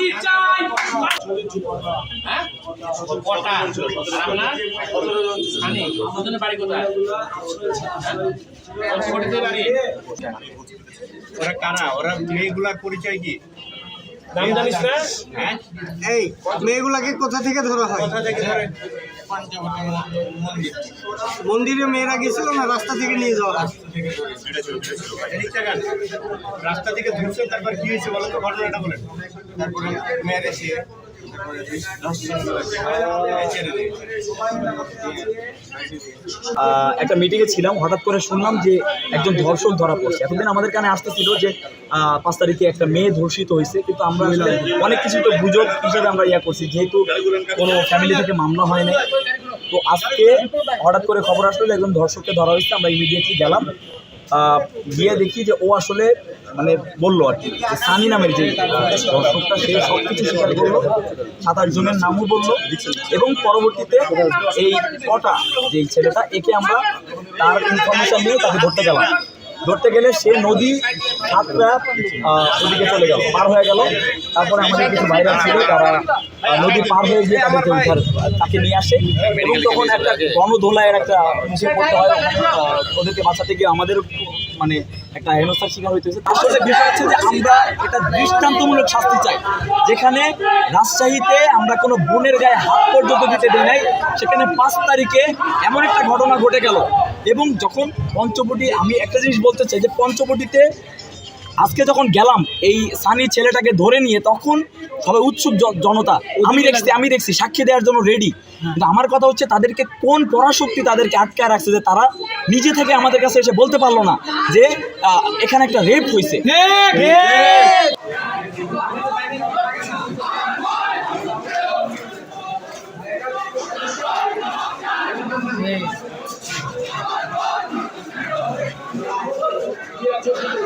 ফাঁসি চাই ওরা হ্যাঁ? কারা ওরা মেয়েগুলার পরিচয় কি নাম জানিস না এই মেয়েগুলাকে কোথা থেকে ধরা হয়? কোথা থেকে ধরে? মন্দির মেয়েরা গেছিল না রাস্তা থেকে নিয়ে যাওয়া। রাস্তা থেকে ধরছে তারপর কি হয়েছে বলো তো? ঘটনাটা বলেন। তারপরে মেয়েরা সে ছেড়ে দিয়েছে আহ, একটা মিটিংয়ে ছিলাম, হঠাৎ করে শুনলাম যে একজন ধর্ষক ধরা পড়ছে। এতদিন আমাদের কানে আসতেছিল যে পাঁচ তারিখে একটা মেয়ে ধর্ষিত হয়েছে, কিন্তু আমরা অনেক কিছু তো গুজব হিসেবে আমরা ইয়া করছি, যেহেতু কোনো ফ্যামিলি থেকে মামলা হয় নাই। তো আজকে হঠাৎ করে খবর আসলো একজন ধর্ষককে ধরা হয়েছে, আমরা ইমিডিয়েটলি গেলাম। গিয়ে দেখি যে ও আসলে মানে বলল আর কি সানি নামের যে দর্শকটা, সে সব কিছু স্বীকার করল, সাত আট জনের নামও বলল এবং পরবর্তীতে এই কটা যে ছেলেটা, একে আমরা তার ইনফরমেশন নিয়ে তাকে ধরতে গেলাম। ধরতে গেলে সে নদী সাতটা ওদিকে চলে গেল, পার হয়ে গেল। তারপরে আমাদের কিছু ভাইরাল ছিল, তারা নদী পার হয়ে গিয়ে তাদেরকে উদ্ধার তাকে নিয়ে আসে। এবং তখন একটা গণদোলায়ের একটা মুখে পড়তে হয়। ওদেরকে বাঁচাতে গিয়ে আমাদের মানে একটা হেনস্থার শিকার হইতেছে আসলে বিষয় হচ্ছে যে আমরা এটা দৃষ্টান্তমূলক শাস্তি চাই। যেখানে রাজশাহীতে আমরা কোনো বোনের গায়ে হাত পর্যন্ত দিতে দেই নাই সেখানে পাঁচ তারিখে এমন একটা ঘটনা ঘটে গেল। এবং যখন পঞ্চবটি আমি একটা জিনিস বলতে চাই যে পঞ্চবটিতে আজকে যখন গেলাম এই সানি ছেলেটাকে ধরে নিয়ে তখন সবাই উৎসুক জনতা। আমি দেখছি আমি দেখছি সাক্ষী দেওয়ার জন্য রেডি কিন্তু আমার কথা হচ্ছে তাদেরকে কোন পরাশক্তি তাদেরকে আটকায় রাখছে যে তারা নিজে থেকে আমাদের কাছে এসে বলতে পারল না যে এখানে একটা রেপ হয়েছে।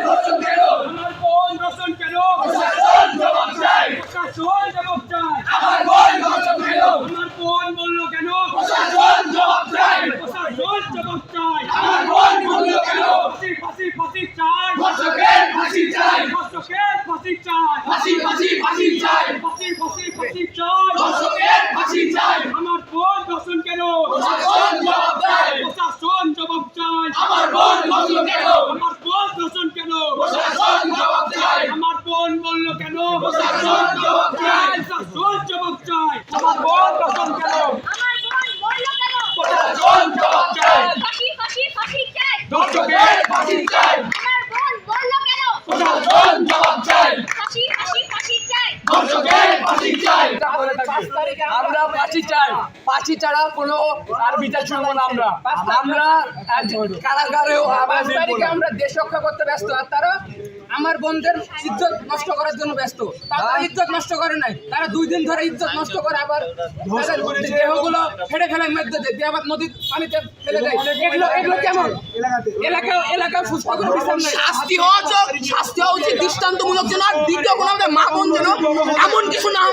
আমার বোন দর্শন কেন? প্রশাসন জবাব চাই প্রশাসন জবাব চাই আমার বোন দর্শন কেন? আমার বোন বলল কেন? প্রশাসন জবাব চাই প্রশাসন জবাব চাই আমার বোন বলল কেন? ফাঁসি ফাঁসি ফাঁসি চাই ধর্ষকের ফাঁসি চাই ধর্ষকের ফাঁসি চাই ফাঁসি ফাঁসি ফাঁসি চাই ফাঁসি ফাঁসি ফাঁসি চাই ধর্ষকের ফাঁসি চাই আমার বোন দর্শন কেন? প্রশাসন জবাব চাই প্রশাসন জবাব চাই আমার বোন বলল কেন আমার বোন দর্শন কেন প্রশাসন জবাব চাই আমার বোন বলল কেন প্রশাসন জবাব চাই প্রশাসন জবাব চাই আমার বোন দর্শন কেন আমার বোন বলল কেন প্রশাসন জবাব চাই ফাঁসি ফাঁসি ফাঁসি চাই ধর্ষকের ফাঁসি চাই আমার বোন বলল কেন প্রশাসন জবাব চাই ফাঁসি ফাঁসি ফাঁসি চাই ধর্ষকের ফাঁসি চাই। আমরা চাই। ছাড়া কোনো আর বিচার শুনব না আমরা। আমরা কারাগারেও আমরা দেশ রক্ষা করতে ব্যস্ত আর তারা আমার বোনদের ইজ্জত নষ্ট করার জন্য ব্যস্ত। তারা ইজ্জত নষ্ট করে নাই। তারা দুই দিন ধরে ইজ্জত নষ্ট করে আবার দেহগুলো ফেটে ফেলার মধ্যে দিয়ে দিয়ে আবার নদীর পানিতে ফেলে দেয়। এগুলো এগুলো কেমন? এলাকা এলাকা সুস্থ করে বিচার নাই। শাস্তি হওয়া উচিত শাস্তি হওয়া উচিত দৃষ্টান্তমূলক যেন আর দ্বিতীয় কোনো আমাদের মা বোন যেন এমন কিছু না